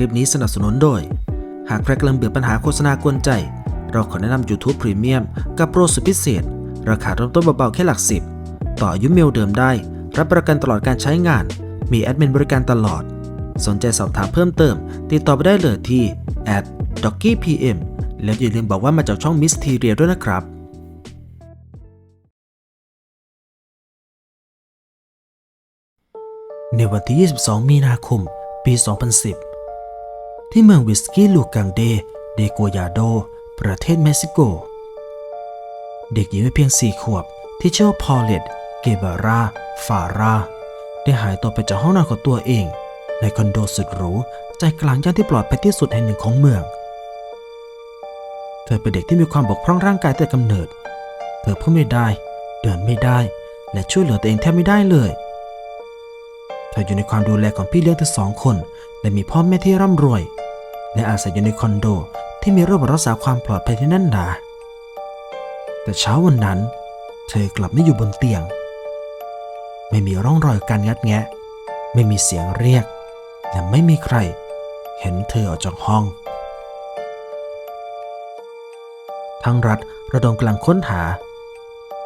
ลิปนี้สนับสนุนโดย หากใครกำลังเบื่อปัญหาโฆษณากวนใจ เราขอแนะนำ YouTube Premium กับโปรสุดพิเศษ ราคาเริ่มต้นเบาๆแค่หลักสิบ ต่ออายุเมลเดิมได้ รับประกันตลอดการใช้งาน มีแอดมินบริการตลอด สนใจสอบถามเพิ่มเติม ติดต่อไปได้เลยที่ at d o c k y PM แล้วอย่าลืมบอกว่ามาจากช่อง m y s t e r i a ด้วยนะครับในวันที่ 22 มีนาคม ปี 2010 ที่เมืองวิสกี้ลูกังเด เดโกยาโด ประเทศเม็กซิโก เด็กหญิงวัยเพียง4ขวบที่ชื่อพอลเลตเกเบราฟาราได้หายตัวไปจากห้องนอนของตัวเอง ในคอนโดสุดหรูใจกลางย่านที่ปลอดภัยที่สุดแห่งหนึ่งของเมือง เธอเป็นเด็กที่มีความบกพร่องร่างกายแต่กำเนิด เธอพูดไม่ได้ เดินไม่ได้ และช่วยเหลือตัวเองแทบไม่ได้เลย เธออยู่ในความดูแลของพี่เลี้ยงทั้งสองคน และมีพ่อแม่ที่ร่ำรวย และอาศัยอยู่ในคอนโดที่มีระบบรักษาความปลอดภัยที่แน่นหนา แต่เช้าวันนั้น เธอกลับไม่อยู่บนเตียง ไม่มีร่องรอยการงัดแงะ ไม่มีเสียงเรียก และไม่มีใคร เห็นเธอออกจากห้อง ทั้งรัฐระดมกำลังค้นหา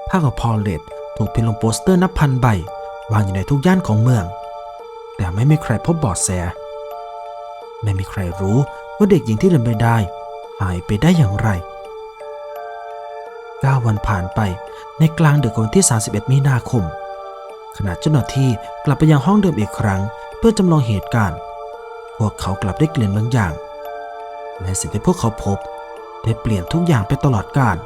ภาพของพอลเลตถูกพิมพ์ลงโปสเตอร์นับพันใบ วางอยู่ในทุกย่านของเมือง แต่ไม่มีใครพบเบาะแส ไม่มีใครรู้ว่าเด็กหญิงที่เดินไม่ได้ หายไปได้อย่างไร 9 วันผ่านไปในกลางดึกวันที่ 31 มีนาคม ขณะเจ้าหน้าที่กลับไปยังห้องเดิมอีกครั้ง เพื่อจำลองเหตุการณ์ พวกเขากลับได้กลิ่นบางอย่าง และสิ่งที่พวกเขาพบ ได้เปลี่ยนทุกอย่างไปตลอดกาล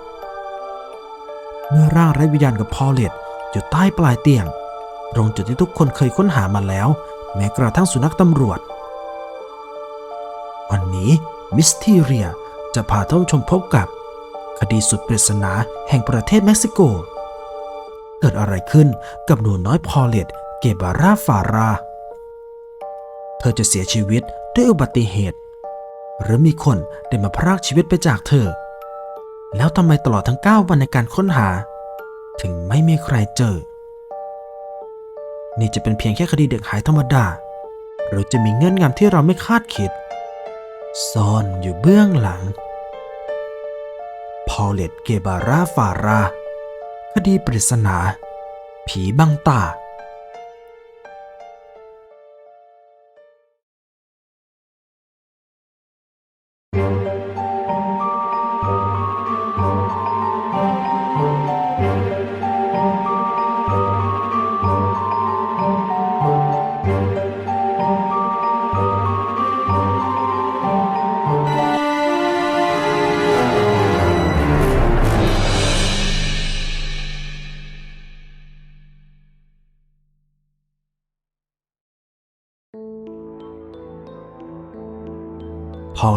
เมื่อร่างไร้วิญญาณกับพอลเลตอยู่ใต้ปลายเตียง ตรงจุดที่ทุกคนเคยค้นหามาแล้ว แม้กระทั่งสุนัขตำรวจ วันนี้มิสทีเรียจะพาท่านชมพบกับ คดีสุดปริศนาแห่งประเทศเม็กซิโก เกิดอะไรขึ้นกับหนูน้อยพอลเลตเกบาราฟารา เธอจะเสียชีวิตด้วยอุบัติเหตุ หรือมีคนได้มาพรากชีวิตไปจากเธอ แล้วทำไมตลอดทั้ง 9 วันในการค้นหา ถึงไม่มีใครเจอ นี่จะเป็นเพียงแค่คดีเด็กหายธรรมดา หรือจะมีเงื่อนงำที่เราไม่คาดคิด ซ่อนอยู่เบื้องหลัง พอลเลตเกบาราฟารา คดีปริศนา ผีบังตา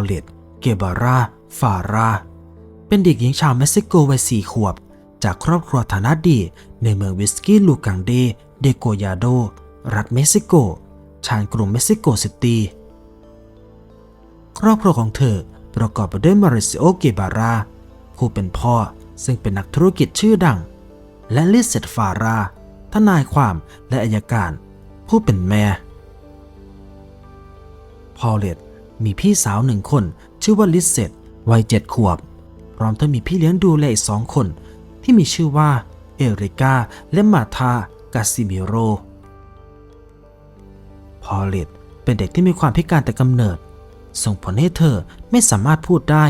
เลต เกบาราฟารา เป็นเด็กหญิงชาวเม็กซิโกวัยสี่ขวบ จากครอบครัวฐานะดี ในเมืองวิสกี้ลูกังเด เดโกยาโด รัฐเม็กซิโก ชานกรุงเม็กซิโกซิตี้ ครอบครัวของเธอประกอบไปด้วยมาริซิโอ เกบารา ผู้เป็นพ่อซึ่งเป็นนักธุรกิจชื่อดัง และลิซเซตฟารา ทนายความและอายการ ผู้เป็นแม่พอลเลต มีพี่สาวหนึ่งคน ชื่อว่าลิซเซตวัยเจ็ดขวบ พร้อมทั้งมีพี่เลี้ยงดูแลอีกสองคน ที่มีชื่อว่า เอริกาและมาธากาซิมิโร พอลเลตเป็นเด็กที่มีความพิการแต่กำเนิด ส่งผลให้เธอไม่สามารถพูดได้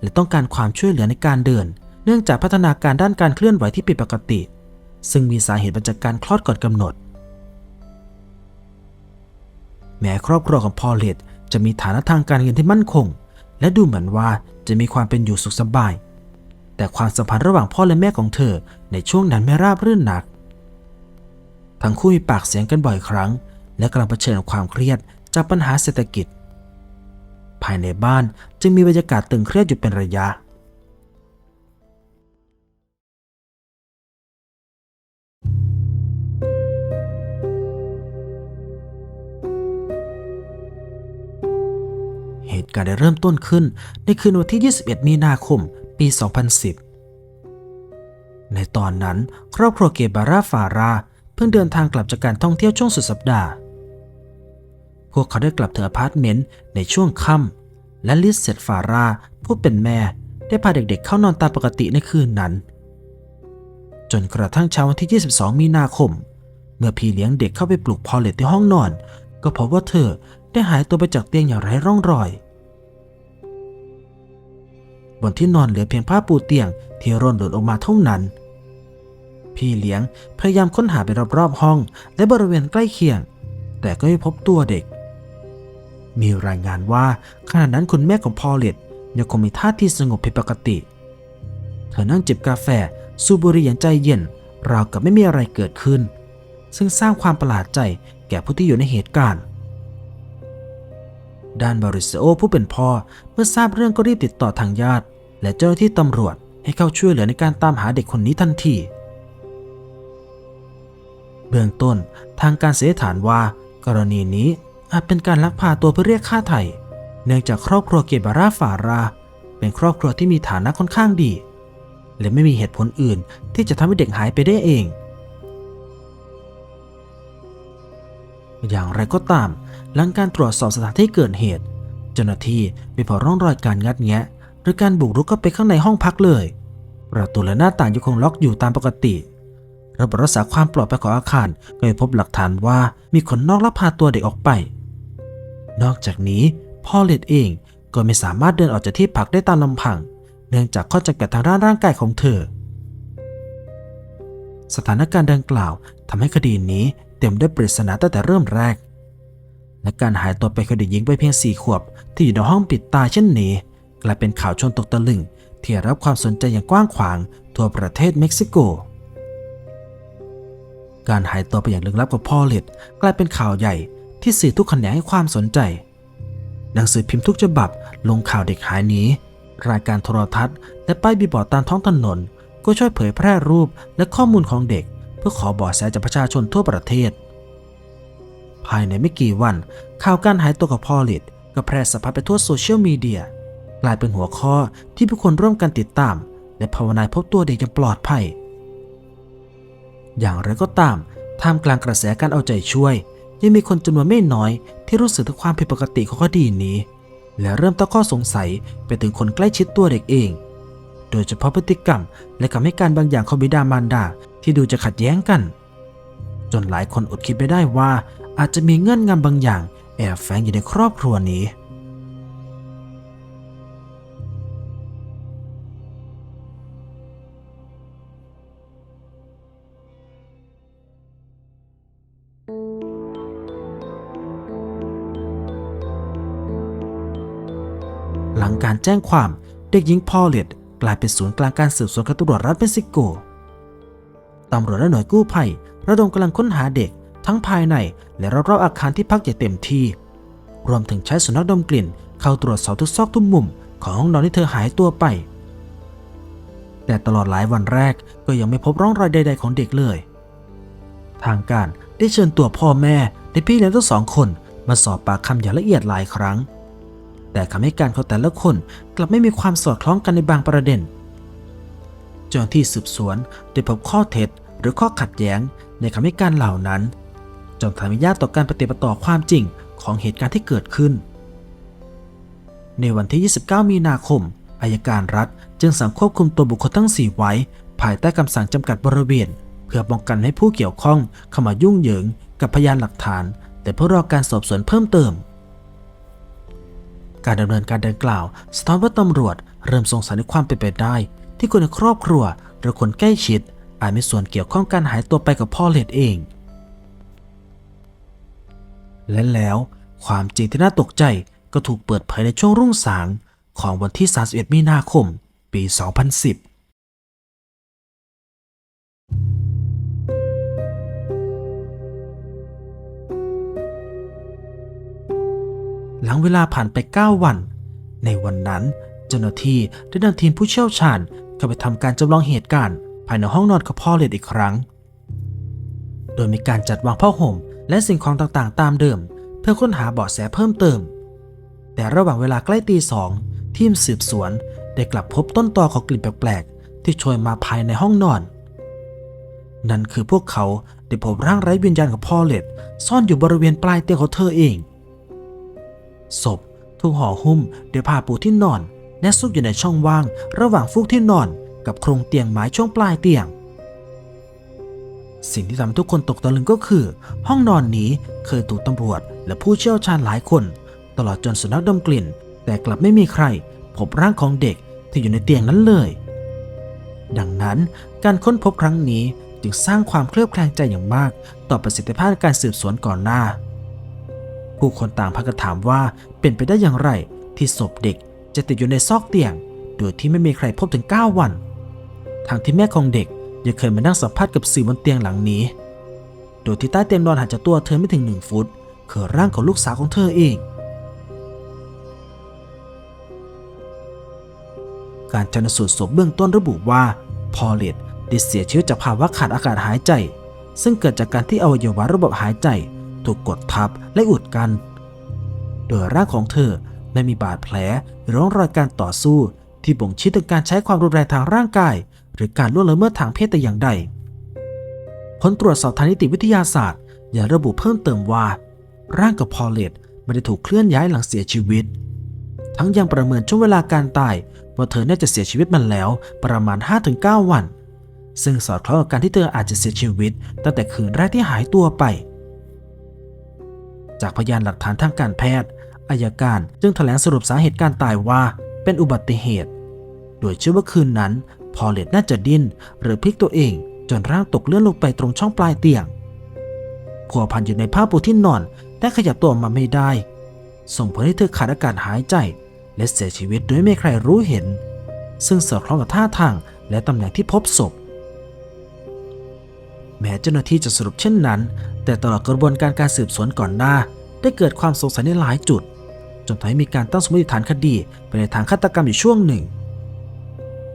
และต้องการความช่วยเหลือในการเดิน เนื่องจากพัฒนาการด้านการเคลื่อนไหวที่ผิดปกติ ซึ่งมีสาเหตุมาจากการคลอดก่อนกำหนด แม้ครอบครัวของพอลเลต จะมีฐานะทางการเงินที่มั่นคง และดูเหมือนว่าจะมีความเป็นอยู่สุขสบาย แต่ความสัมพันธ์ระหว่างพ่อและแม่ของเธอในช่วงนั้นไม่ราบรื่นนัก ทั้งคู่มีปากเสียงกันบ่อยครั้ง และกำลังเผชิญกับความเครียดจากปัญหาเศรษฐกิจ ภายในบ้านจึงมีบรรยากาศตึงเครียดอยู่เป็นระยะเการได้เริ่มต้นขึ้น ในคืนวันที่ 21 มีนาคม ปี 2010 ในตอนนั้นครอบครัวเกบาราฟาราเพิ่งเดินทางกลับจากการท่องเที่ยวช่วงสุดสัปดาห์ พวกเขาได้กลับถึงอพาร์ตเมนต์ในช่วงค่ำและลิสเซตฟาราผู้เป็นแม่ได้พาเด็กๆเข้านอนตามปกติในคืนนั้น จนกระทั่งเช้าวันที่ 22 มีนาคม เมื่อพี่เลี้ยงเด็กเข้าไปปลุกพอลเลตที่ห้องนอน ก็พบว่าเธอได้หายตัวไปจากเตียงอย่างไร้ร่องรอย บนที่นอนเหลือเพียงผ้าปูเตียงที่ร่นหลุดออกมาเท่านั้น พี่เลี้ยงพยายามค้นหาไปรอบๆห้องและบริเวณใกล้เคียง แต่ก็ไม่พบตัวเด็ก มีรายงานว่าขณะนั้นคุณแม่ของพอลเลตยังคงมีท่าทีสงบผิดปกติ เธอนั่งจิบกาแฟสูบบุหรี่อย่างใจเย็นราวกับไม่มีอะไรเกิดขึ้น ซึ่งสร้างความประหลาดใจแก่ผู้ที่อยู่ในเหตุการณ์ ด้านบาริสโอผู้เป็นพ่อเมื่อทราบเรื่องก็รีบติดต่อทางญาติ และเจ้าหน้าที่ตำรวจให้เข้าช่วยเหลือในการตามหาเด็กคนนี้ทันที เบื้องต้นทางการเสียฐานว่า กรณีนี้อาจเป็นการลักพาตัวเพื่อเรียกค่าไถ่เนื่องจากครอบครัวเกบาราฟารา เป็นครอบครัวที่มีฐานะค่อนข้างดี และไม่มีเหตุผลอื่นที่จะทำให้เด็กหายไปได้เอง อย่างไรก็ตาม หลังการตรวจสอบสถานที่เกิดเหตุ เจ้าหน้าที่ไม่พบร่องรอยการงัดแงะ หรือการบุกรุกเข้าไปข้างในห้องพักเลย ประตูและหน้าต่างยังคงล็อกอยู่ตามปกติ ระบบรักษาความปลอดภัยของอาคารก็ไม่พบหลักฐานว่ามีคนนอกลักพาตัวเด็กออกไป นอกจากนี้พ่อเลดเองก็ไม่สามารถเดินออกจากที่พักได้ตามลำพัง เนื่องจากข้อจำกัดทางด้านร่างกายของเธอ สถานการณ์ดังกล่าวทำให้คดีนี้เต็มด้วยปริศนาตั้งแต่เริ่มแรก และการหายตัวไปของเด็กหญิงไปเพียงสี่ขวบ ที่อยู่ในห้องปิดตายเช่นนี้ กลายเป็นข่าวชนตกตะลึง ที่รับความสนใจอย่างกว้างขวางทั่วประเทศเม็กซิโก การหายตัวไปอย่างลึกลับของพ่อเลดกลายเป็นข่าวใหญ่ที่สื่อทุกแขนงให้ความสนใจ หนังสือพิมพ์ทุกฉบับลงข่าวเด็กหายนี้ รายการโทรทัศน์และป้ายบีบอร์ดตามท้องถนน ก็ช่วยเผยแพร่รูปและข้อมูลของเด็ก เพื่อขอเบาะแสจากประชาชนทั่วประเทศ ภายในไม่กี่วัน ข่าวการหายตัวของพอลิตก็แพร่สะพัดไปทั่วโซเชียลมีเดียกลายเป็นหัวข้อที่ผู้คนร่วมกันติดตาม และภาวนาพบตัวเด็กอย่างปลอดภัย อย่างไรก็ตามท่ามกลางกระแสการเอาใจช่วย ยังมีคนจำนวนไม่น้อยที่รู้สึกถึงความผิดปกติของคดีนี้ และเริ่มตั้งข้อสงสัยไปถึงคนใกล้ชิดตัวเด็กเอง โดยเฉพาะพฤติกรรม และคำให้การบางอย่างของบิดามารดาที่ดูจะขัดแย้งกัน จนหลายคนอดคิดไม่ได้ว่า อาจจะมีเงื่อนงำบางอย่าง แอบแฝงอยู่ในครอบครัวนี้ หลังการแจ้งความเด็กหญิงพอลเลตกลายเป็นศูนย์กลางการสืบสวนของตำรวจรัฐเม็กซิโกตำรวจและหน่วยกู้ภัยระดมกำลังค้นหาเด็ก ทั้งภายในและรอบๆอาคารที่พักอย่างเต็มที่ รวมถึงใช้สุนัขดมกลิ่น เข้าตรวจสอบทุกซอกทุกมุมของห้องนอนที่เธอหายตัวไป แต่ตลอดหลายวันแรกก็ยังไม่พบร่องรอยใด ๆ ของเด็กเลย ทางการได้เชิญตัวพ่อแม่และพี่เลี้ยงทั้งสองคนมาสอบปากคำอย่างละเอียดหลายครั้ง แต่คำให้การของแต่ละคนกลับไม่มีความสอดคล้องกันในบางประเด็นจ้าหน้าที่สืบสวนได้พบข้อเท็จหรือข้อขัดแย้งในคำให้การเหล่านั้น จนทำให้ยากต่อการปฏิบัติต่อความจริงของเหตุการณ์ที่เกิดขึ้น ในวันที่ 29 มีนาคมอายการรัฐจึงสั่งควบคุมตัวบุคคลทั้ง 4 ไว้ ภายใต้คำสั่งจำกัดบริเวณ เพื่อป้องกันให้ผู้เกี่ยวข้องเข้ามายุ่งเหยิงกับพยานหลักฐาน แต่เพื่อรอการสอบสวนเพิ่มเติม การดำเนินการดังกล่าวสะท้อนว่าตำรวจเริ่มสงสัยในความเป็นไปได้ ที่คนในครอบครัวหรือคนใกล้ชิดอาจมีส่วนเกี่ยวข้องการหายตัวไปกับพ่อเลดเอง และแล้วความจริงที่น่าตกใจก็ถูกเปิดเผยในช่วงรุ่งสางของวันที่ 31 มีนาคม ปี 2010หลังเวลาผ่านไป 9 วัน ในวันนั้น เจ้าหน้าที่ได้นำทีมผู้เชี่ยวชาญเข้าไปทำการจำลองเหตุการณ์ ภายในห้องนอนของพ่อเลดอีกครั้ง โดยมีการจัดวางผ้าห่ม และสิ่งของต่างๆ ตามเดิม เพื่อค้นหาเบาะแสเพิ่มเติม แต่ระหว่างเวลาใกล้ตีสองทีมสืบสวนได้กลับพบต้นตอของกลิ่นแปลกๆ ที่โชยมาภายในห้องนอน นั่นคือพวกเขาได้พบร่างไร้วิญญาณของพอเลดซ่อนอยู่บริเวณปลายเตียงของเธอเอง ศพถูกห่อหุ้มด้วยผ้าปูที่นอน และซุกอยู่ในช่องว่าง ระหว่างฟูกที่นอนกับโครงเตียงไม้ช่วงปลายเตียง สิ่งที่ทำให้ทุกคนตกตะลึงก็คือ ห้องนอนนี้เคยถูกตำรวจ และผู้เชี่ยวชาญหลายคน ตลอดจนสุนัขดมกลิ่น แต่กลับไม่มีใคร พบร่างของเด็กที่อยู่ในเตียงนั้นเลย ดังนั้นการค้นพบครั้งนี้จึงสร้างความเคลือบแคลงใจอย่างมาก ต่อประสิทธิภาพการสืบสวนก่อนหน้า ผู้คนต่างพากันถามว่าเป็นไปได้อย่างไร ที่ศพเด็กจะติดอยู่ในซอกเตียง โดยที่ไม่มีใครพบถึง 9 วันทางที่แม่ของเด็ก ยังเคยมานั่งสัมภาษณ์กับสื่อบนเตียงหลังนี้ โดยที่ใต้เตียงนอนห่างจากตัวเธอไม่ถึงหนึ่งฟุตคือร่างของลูกสาวของเธอเอง การชันสูตรศพเบื้องต้นระบุว่า พอเลตได้เสียชีวิตจากภาวะขาดอากาศหายใจ ซึ่งเกิดจากการที่อวัยวะระบบหายใจถูกกดทับและอุดกัน โดยร่างของเธอไม่มีบาดแผลหรือร่องรอยการต่อสู้ที่บ่งชี้ถึงการใช้ความรุนแรงทางร่างกาย หรือการล่วงละเมิดทางเพศแต่อย่างใด ผลตรวจสอบทางนิติวิทยาศาสตร์ยังระบุเพิ่มเติมว่า ร่างกับพอลเลตไม่ได้ถูกเคลื่อนย้ายหลังเสียชีวิต ทั้งยังประเมินช่วงเวลาการตายว่าเธอน่าจะเสียชีวิตมาแล้วประมาณ 5-9 วัน ซึ่งสอดคล้องกับการที่เธออาจจะเสียชีวิต ตั้งแต่คืนแรกที่หายตัวไป จากพยานหลักฐานทางการแพทย์อายการจึงแถลงสรุปสาเหตุการตายว่าเป็นอุบัติเหตุ โดยเชื่อว่าคืนนั้น พอเลตน่าจะดิ้นหรือพลิกตัวเอง จนร่างตกเลื่อนลงไปตรงช่องปลายเตียงผัวพันอยู่ในผ้าปูที่นอนและขยับตัวมาไม่ได้ ส่งผลให้เธอขาดอากาศหายใจ และเสียชีวิตโดยไม่ใครรู้เห็น ซึ่งสอดคล้องกับท่าทางและตำแหน่งที่พบศพ แม้เจ้าหน้าที่จะสรุปเช่นนั้น แต่ตลอดกระบวนการการสืบสวนก่อนหน้า ได้เกิดความสงสัยในหลายจุด จนทำให้มีการตั้งสมมติฐานคดีไปในทางฆาตกรรมอยู่ช่วงหนึ่ง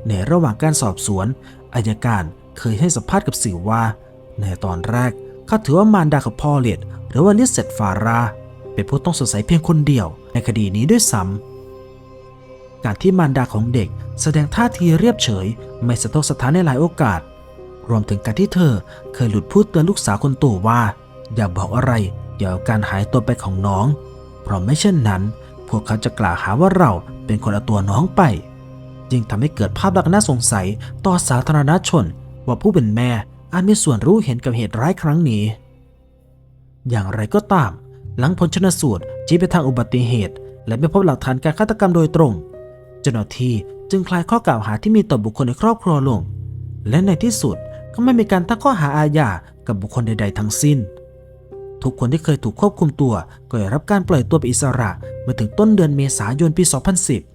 ในระหว่างการสอบสวนอายการเคยให้สัมภาษณ์กับสื่อว่า ในตอนแรกเขาถือว่ามารดาของพอลเลตหรือว่าลิสเซตฟารา เป็นผู้ต้องสงสัยเพียงคนเดียว ในคดีนี้ด้วยซ้ำการที่มารดาของเด็กแสดงท่าทีเรียบเฉย ไม่สะทกสะท้านในหลายโอกาส รวมถึงการที่เธอเคยหลุดพูดเตือนลูกสาวคนโตว่า อย่าบอกอะไรเกี่ยวกับการหายตัวไปของน้อง เพราะไม่เช่นนั้น พวกเขาจะกล่าวหาว่าเราเป็นคนเอาตัวน้องไป จึงทำให้เกิดภาพลักษณ์น่าสงสัยต่อสาธารณชน ว่าผู้เป็นแม่อาจมีส่วนรู้เห็นกับเหตุร้ายครั้งนี้ อย่างไรก็ตาม หลังผลชนสูตรชี้ไปทางอุบัติเหตุ และไม่พบหลักฐานการฆาตกรรมโดยตรง เจ้าหน้าที่จึงคลายข้อกล่าวหาที่มีต่อบุคคลในครอบครัวลง และในที่สุดก็ไม่มีการตั้งข้อหาอาญากับบุคคลใด ๆ ทั้งสิ้น ทุกคนที่เคยถูกควบคุมตัวก็ได้รับการปล่อยตัวไปอิสระเมื่อถึงต้นเดือนเมษายนปี 2010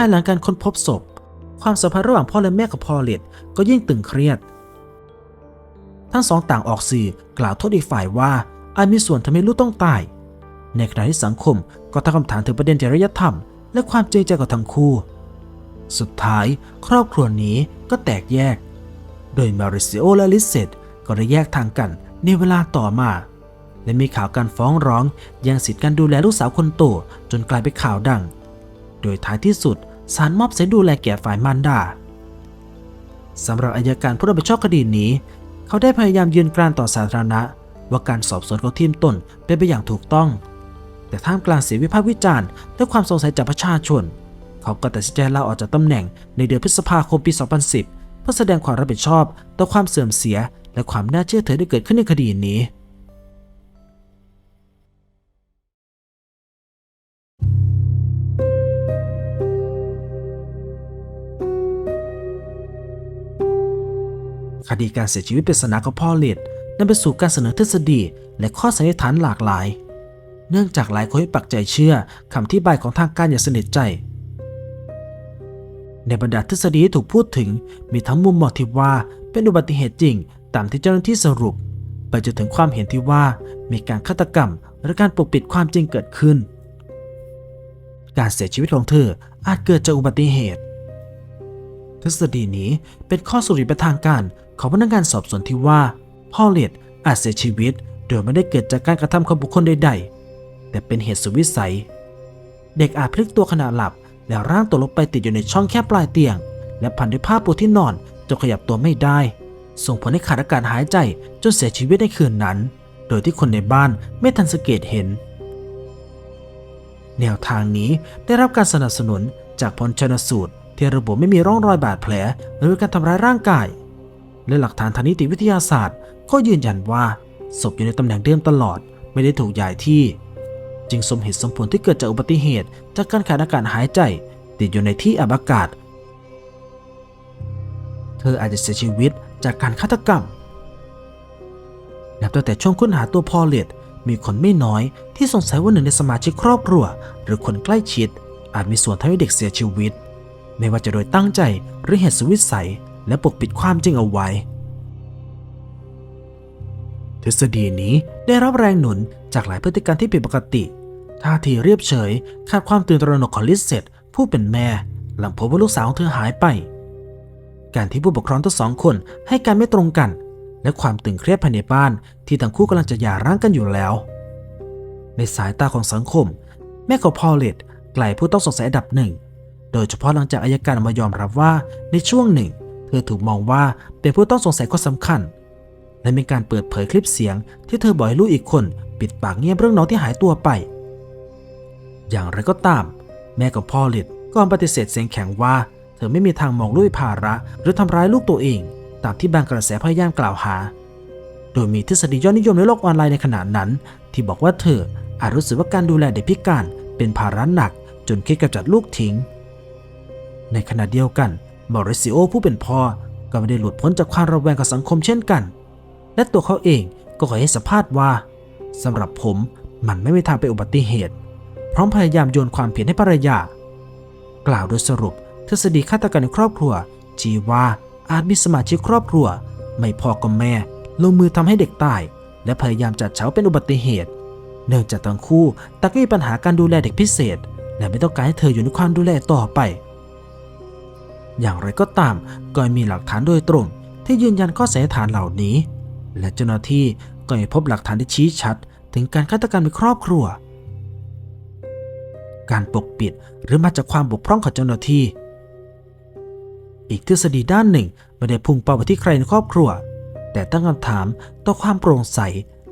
ายหลังการค้นพบศพ ความสัมพันธ์ระหว่างพ่อและแม่กับพอลเลตก็ยิ่งตึงเครียด ทั้งสองต่างออกสื่อกล่าวโทษอีกฝ่ายว่าอาจมีส่วนทำให้ลูกต้องตาย ในขณะที่สังคมก็ตั้งคำถามถึงประเด็นจริยธรรม และความจริงใจของทั้งคู่ สุดท้ายครอบครัวนี้ก็แตกแยก โดยมาริซิโอและลิซเซตก็ได้แยกทางกันในเวลาต่อมาและมีข่าวการฟ้องร้องแย่งสิทธิ์การดูแลลูกสาวคนโตจนกลายเป็นข่าวดัง โดยท้ายที่สุด ศาลมอบสิทธิดูแลแก่ฝ่ายมารดาสำหรับอายการผู้รับผิดชอบคดีนี้ เขาได้พยายามยืนกรานต่อสาธารณะ ว่าการสอบสวนของทีมต้นเป็นไปอย่างถูกต้อง แต่ท่ามกลางเสียงวิพากษ์วิจารณ์และความสงสัยจากประชาชน เขาก็ตัดสินใจลาออกจากตำแหน่งในเดือนพฤษภาคมปี 2010 เพื่อแสดงความรับผิดชอบ ต่อความเสื่อมเสีย และความน่าเชื่อถือที่เกิดขึ้นในคดีนี้ คดีการเสียชีวิตปริศนาของพ่อเลดนำไปสู่การเสนอทฤษฎีและข้อสันนิษฐานหลากหลาย เนื่องจากหลายคนปักใจเชื่อคำที่บายของทางการอย่างสนิทใจ ในบรรดาทฤษฎีที่ถูกพูดถึงมีทั้งมุมมองที่ว่าเป็นอุบัติเหตุจริง ตามที่เจ้าหน้าที่สรุป ไปจนถึงความเห็นที่ว่ามีการฆาตกรรมหรือการปกปิดความจริงเกิดขึ้น การเสียชีวิตของเธออาจเกิดจากอุบัติเหตุ ทฤษฎีนี้เป็นข้อสรุปเป็นทางการ ของพนักงานสอบสวนที่ว่าพ่อเลดอาจเสียชีวิต โดยไม่ได้เกิดจากการกระทำของบุคคลใดๆ แต่เป็นเหตุสุดวิสัย เด็กอาจพลิกตัวขณะหลับ แล้วร่างตกลงไปติดอยู่ในช่องแคบปลายเตียง และพันด้วยผ้าปูที่นอนจนขยับตัวไม่ได้ ส่งผลให้ขาดอากาศหายใจจนเสียชีวิตในคืนนั้น โดยที่คนในบ้านไม่ทันสังเกตเห็น แนวทางนี้ได้รับการสนับสนุนจากผลชนสูตรที่ระบุไม่มีร่องรอยบาดแผล หรือการทำร้ายร่างกาย และหลักฐานทางนิติวิทยาศาสตร์ ก็ยืนยันว่าศพอยู่ในตำแหน่งเดิมตลอด ไม่ได้ถูกย้ายที่ จึงสมเหตุสมผลที่เกิดจากอุบัติเหตุ จากการขาดอากาศหายใจ ติดอยู่ในที่อับอากาศ เธออาจจะเสียชีวิตจากการฆาตกรรมนับตั้งแต่ช่วงค้นหาตัวพอลเลตมีคนไม่น้อยที่สงสัยว่าหนึ่งในสมาชิกครอบครัว หรือคนใกล้ชิด อาจมีส่วนทำให้เด็กเสียชีวิต ไม่ว่าจะโดยตั้งใจหรือเหตุสุวิสัย และปกปิดความจริงเอาไว้ ทฤษฎีนี้ได้รับแรงหนุนจากหลายพฤติกรรมที่ผิดปกติ ท่าทีเรียบเฉย ขาดความตื่นตระหนกของลิซเซตผู้เป็นแม่ หลังพบว่าลูกสาวของเธอหายไป การที่ผู้ปกครองทั้งสองคนให้การไม่ตรงกัน และความตึงเครียดภายในบ้านที่ทั้งคู่กำลังจะหย่าร้างกันอยู่แล้ว ในสายตาของสังคม แม่ของพอลเลตกลายผู้ต้องสงสัยอันดับหนึ่ง โดยเฉพาะหลังจากอายการมายอมรับว่าในช่วงหนึ่ง เธอถูกมองว่าเป็นผู้ต้องสงสัยคนสำคัญ และมีการเปิดเผยคลิปเสียง ที่เธอบอกให้ลูกอีกคน ปิดปากเงียบเรื่องน้องที่หายตัวไป อย่างไรก็ตาม แม่ของพอลเลตก็ปฏิเสธเสียงแข็งว่า เธอไม่มีทางมองลูกภาระ หรือทำร้ายลูกตัวเอง ตามที่บางกระแสพยายามกล่าวหา โดยมีทฤษฎียอดนิยมในโลกออนไลน์ในขณะนั้น ที่บอกว่าเธออาจรู้สึกว่าการดูแลเด็กพิการเป็นภาระหนัก จนคิดกำจัดลูกทิ้ง ในขณะเดียวกัน มอริซิโอผู้เป็นพ่อก็ไม่ได้หลุดพ้นจากความระแวงกับสังคมเช่นกัน และตัวเขาเองก็ขอให้สัมภาษณ์ว่าสำหรับผมมันไม่มีทางเป็นอุบัติเหตุ พร้อมพยายามโยนความผิดให้ภรรยา กล่าวโดยสรุปทฤษฎีฆาตกรรมในครอบครัวชี้ว่าอาจมีสมาชิกครอบครัว ไม่พอกับแม่ ลงมือทำให้เด็กตาย และพยายามจัดเฉาเป็นอุบัติเหตุ เนื่องจากทั้งคู่ต่างก็มีปัญหาการดูแลเด็กพิเศษ และไม่ต้องการให้เธออยู่ในความดูแลต่อไป อย่างไรก็ตามก็มีหลักฐานโดยตรง ที่ยืนยันข้อสันนิษฐานเหล่านี้ และเจ้าหน้าที่ก็ยังพบหลักฐานที่ชี้ชัด ถึงการฆาตกรรมในครอบครัว การปกปิดหรือมาจากความบกพร่องของเจ้าหน้าที่ อีกทฤษฎีด้านหนึ่งไม่ได้พุ่งเป้าไปที่ใครในครอบครัว แต่ตั้งคำถามต่อความโปร่งใส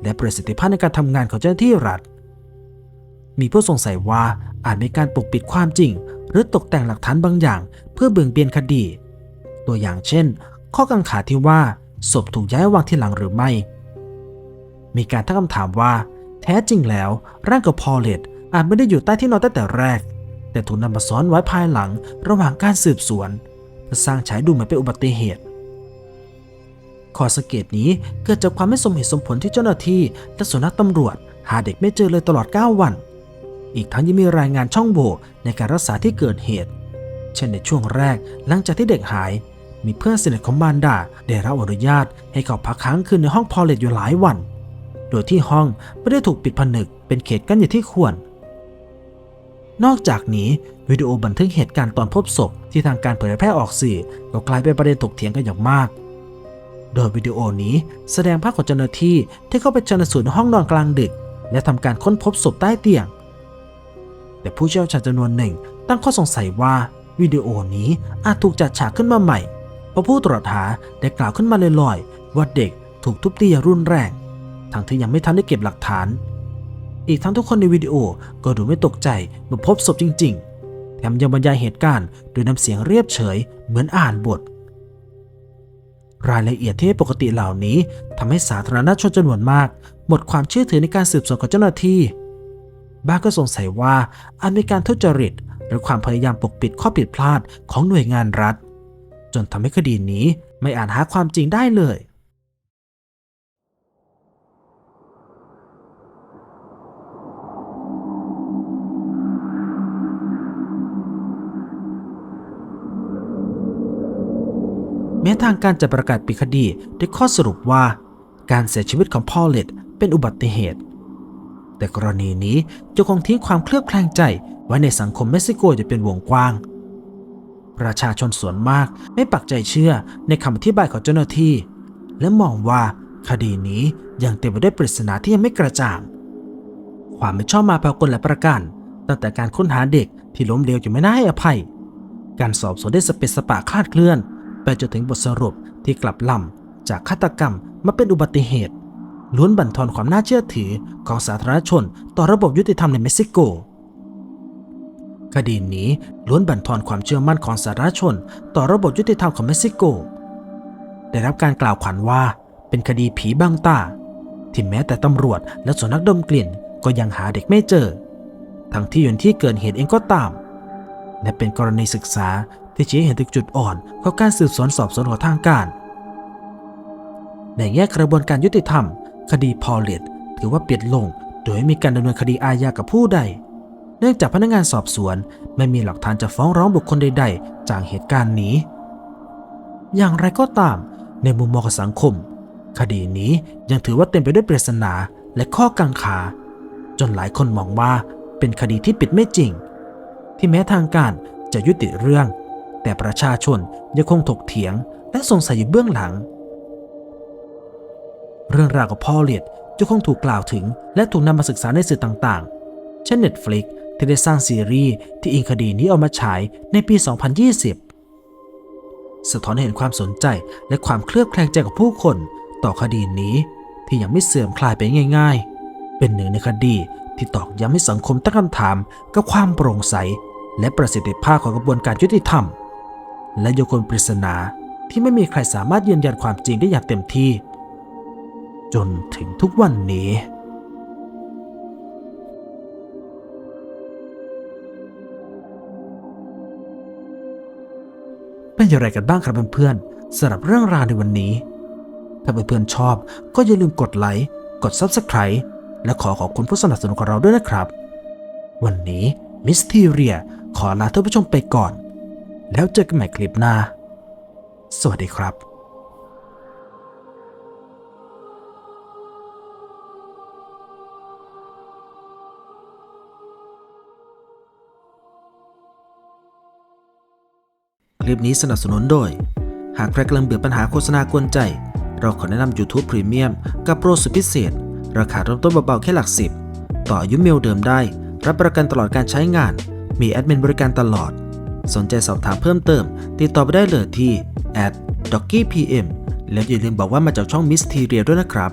และประสิทธิภาพในการทำงานของเจ้าหน้าที่รัฐ มีผู้สงสัยว่าอาจมีการปกปิดความจริง หรือตกแต่งหลักฐานบางอย่าง เพื่อเบี่ยงเบนคดี ตัวอย่างเช่น ข้อกังขาที่ว่าศพถูกย้ายวางที่หลังหรือไม่ มีการตั้งคำถามว่า แท้จริงแล้วร่างของพอลเลตอาจไม่ได้อยู่ใต้ที่นอนตั้งแต่แรก แต่ถูกนำมาซ้อนไว้ภายหลังระหว่างการสืบสวนเพื่อสร้างฉายดูเหมือนเป็นอุบัติเหตุข้อสังเกตนี้เกิดจากความไม่สมเหตุสมผลที่เจ้าหน้าที่และสุนัขตำรวจ หาเด็กไม่เจอเลยตลอด 9 วัน อีกทั้งยังมีรายงานช่องโหว่ในการรักษาที่เกิดเหตุ เช่นในช่วงแรกหลังจากที่เด็กหาย มีเพื่อนสนิทของมารดาได้รับอนุญาตให้เขาพักค้างคืนในห้องพอลเลตอยู่หลายวัน โดยที่ห้องไม่ได้ถูกปิดผนึกเป็นเขตกั้นอย่างที่ควร นอกจากนี้วิดีโอบันทึกเหตุการณ์ตอนพบศพที่ทางการเผยแพร่ออกสื่อก็กลายเป็นประเด็นถกเถียงกันอย่างมากโดยวิดีโอนี้แสดงภาพของเจ้าหน้าที่ที่เข้าไปชันสูตรในห้องนอนกลางดึก และทำการค้นพบศพใต้เตียง แต่ผู้เชี่ยวชาญจำนวนหนึ่ง ตั้งข้อสงสัยว่าวิดีโอนี้อาจถูกจัดฉากขึ้นมาใหม่เพราะผู้ตรวจหาได้กล่าวขึ้นมาลอยๆว่าเด็กถูกทุบตีอย่างรุนแรง ทั้งที่ยังไม่ทันได้เก็บหลักฐาน อีกทั้งทุกคนในวิดีโอก็ดูไม่ตกใจเมื่อพบศพจริง ๆ แถมยังบรรยายเหตุการณ์โดยน้ำเสียงเรียบเฉยเหมือนอ่านบท รายละเอียดที่ไม่ปกติเหล่านี้ทำให้สาธารณชนจำนวนมาก หมดความเชื่อถือในการสืบสวนของเจ้าหน้าที่ บ้างก็สงสัยว่าอาจมีการทุจริต หรือความพยายามปกปิดข้อผิดพลาดของหน่วยงานรัฐ จนทำให้คดีนี้ไม่อาจหาความจริงได้เลย แม้ทางการจะประกาศปิดคดีด้วยข้อสรุปว่า การเสียชีวิตของพอลเลตเป็นอุบัติเหตุ แต่กรณีนี้จะคงทิ้งความเคลือบแคลงใจไว้ในสังคมเม็กซิโกจะเป็นวงกว้าง ประชาชนส่วนมากไม่ปักใจเชื่อในคำอธิบายของเจ้าหน้าที่ และมองว่าคดีนี้ยังเต็มไปด้วยปริศนาที่ยังไม่กระจ่าง ความไม่ชอบมาพากลและประการตั้งแต่การค้นหาเด็กที่ล้มเหลวอยู่ไม่น่าให้อภัย การสอบสวนได้สเปสปะคลาดเคลื่อน ไปจนถึงบทสรุปที่กลับลำจากฆาตกรรมมาเป็นอุบัติเหตุ ล้วนบั่นทอนความน่าเชื่อถือของสาธารณชนต่อระบบยุติธรรมในเม็กซิโก คดีนี้ล้วนบั่นทอนความเชื่อมั่นของสาธารณชน ต่อระบบยุติธรรมของเม็กซิโก ได้รับการกล่าวขวัญว่าเป็นคดีผีบังตาที่แม้แต่ตำรวจและสุนัขดมกลิ่นก็ยังหาเด็กไม่เจอ ทั้งที่อยู่นที่เกิดเหตุเองก็ตาม และเป็นกรณีศึกษาที่ชี้เห็นถึงจุดอ่อนของการสืบสวนสอบสวนของทางการ ในแง่กระบวนการยุติธรรม คดีพอลเลตถือว่าปิดลง โดยไม่มีการดำเนินคดีอาญากับผู้ใด เนื่องจากพนักงานสอบสวนไม่มีหลักฐานจะฟ้องร้องบุคคลใด ๆ จากเหตุการณ์นี้ อย่างไรก็ตาม ในมุมมองของสังคม คดีนี้ยังถือว่าเต็มไปด้วยปริศนาและข้อกังขา จนหลายคนมองว่าเป็นคดีที่ปิดไม่จริง ที่แม้ทางการจะยุติเรื่อง แต่ประชาชนยังคงถกเถียงและสงสัยอยู่เบื้องหลัง เรื่องราวของพ่อเลียดจะคงถูกกล่าวถึง และถูกนำมาศึกษาในสื่อต่างๆ เช่น Netflix ที่ได้สร้างซีรีส์ที่อิงคดีนี้เอามาฉายในปี 2020 สะท้อนให้เห็นความสนใจและความเคลือบแคลงใจของผู้คน ต่อคดีนี้ที่ยังไม่เสื่อมคลายไปง่าย ๆ เป็นหนึ่งในคดีที่ตอกย้ำให้สังคมตั้งคำถามกับความโปร่งใส และประสิทธิภาพของกระบวนการยุติธรรม และโยคนปริศนาที่ไม่มีใครสามารถยืนยันความจริงได้อย่างเต็มที่ จนถึงทุกวันนี้เป็นอย่างไรกันบ้างครับเพื่อนๆสำหรับเรื่องราวในวันนี้ ถ้าเพื่อนๆชอบก็อย่าลืมกดไลค์ กด Subscribe และขอขอบคุณผู้สนับสนุนของเราด้วยนะครับ วันนี้มิสทีเรียขอลาท่านผู้ชมไปก่อน แล้วเจอกันใหม่คลิปหน้า สวัสดีครับ ลิปนี้สนับสนุนโดย หากใครกำลังเบื่อปัญหาโฆษณากวนใจ เราขอแนะนำ YouTube Premium กับโปรสุดพิเศษ ราคาเริ่มต้นเบาๆแค่หลักสิบ ต่ออายุเมลเดิมได้ รับประกันตลอดการใช้งาน มีแอดมินบริการตลอด สนใจสอบถามเพิ่มเติม ติดต่อไปได้เลยที่ d o c k y PM และอย่าลืมบอกว่ามาจากช่อง Mysteria ด้วยนะครับ